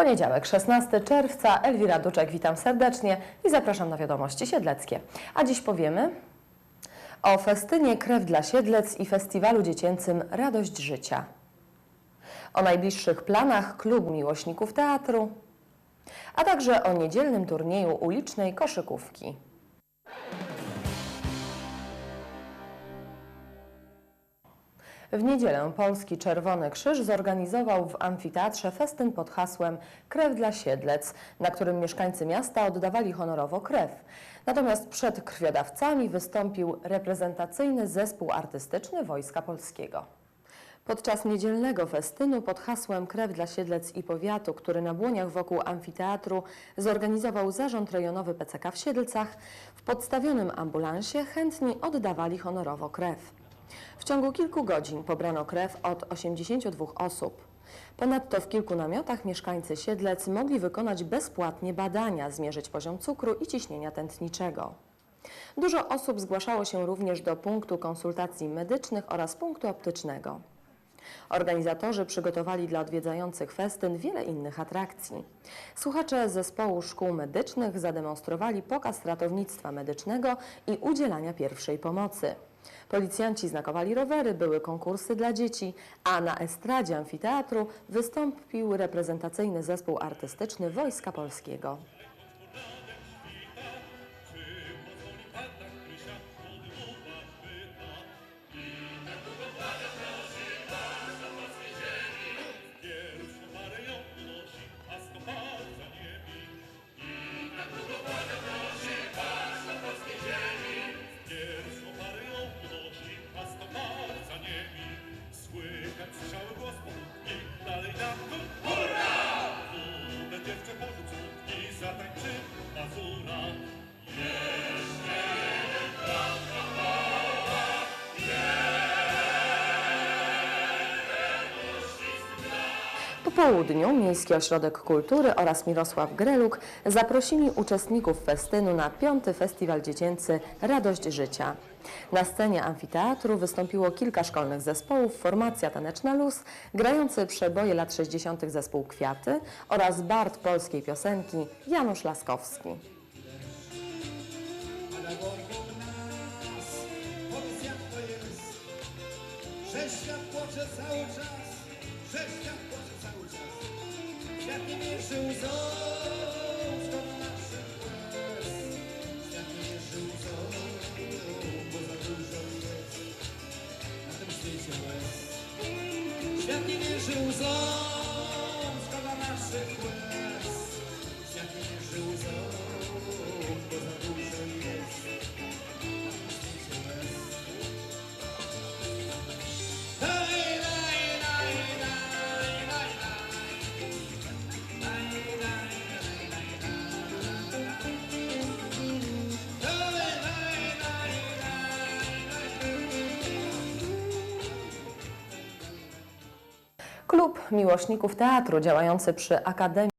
Poniedziałek, 16 czerwca. Elwira Duczek, witam serdecznie i zapraszam na wiadomości siedleckie. A dziś powiemy o festynie Krew dla Siedlec i festiwalu dziecięcym Radość Życia. O najbliższych planach klubu miłośników teatru, a także o niedzielnym turnieju ulicznej koszykówki. W niedzielę Polski Czerwony Krzyż zorganizował w amfiteatrze festyn pod hasłem Krew dla Siedlec, na którym mieszkańcy miasta oddawali honorowo krew. Natomiast przed krwiodawcami wystąpił reprezentacyjny zespół artystyczny Wojska Polskiego. Podczas niedzielnego festynu pod hasłem Krew dla Siedlec i Powiatu, który na błoniach wokół amfiteatru zorganizował Zarząd Rejonowy PCK w Siedlcach, w podstawionym ambulansie chętni oddawali honorowo krew. W ciągu kilku godzin pobrano krew od 82 osób. Ponadto w kilku namiotach mieszkańcy Siedlec mogli wykonać bezpłatnie badania, zmierzyć poziom cukru i ciśnienia tętniczego. Dużo osób zgłaszało się również do punktu konsultacji medycznych oraz punktu optycznego. Organizatorzy przygotowali dla odwiedzających festyn wiele innych atrakcji. Słuchacze zespołu szkół medycznych zademonstrowali pokaz ratownictwa medycznego i udzielania pierwszej pomocy. Policjanci znakowali rowery, były konkursy dla dzieci, a na estradzie amfiteatru wystąpił reprezentacyjny zespół artystyczny Wojska Polskiego. Południu Miejski Ośrodek Kultury oraz Mirosław Greluk zaprosili uczestników festynu na piąty festiwal dziecięcy Radość Życia. Na scenie amfiteatru wystąpiło kilka szkolnych zespołów, formacja taneczna Luz, grający przeboje lat 60. zespół Kwiaty oraz bard polskiej piosenki Janusz Laskowski. Że świat płacze cały czas Że świat płacze Świat nie mierzy łzą Szkoda naszych łez Świat nie mierzy łzą Bo za dużo jest Na tym świecie łez Świat nie mierzy łzą Szkoda naszych łez Miłośników Teatru działający przy Akademii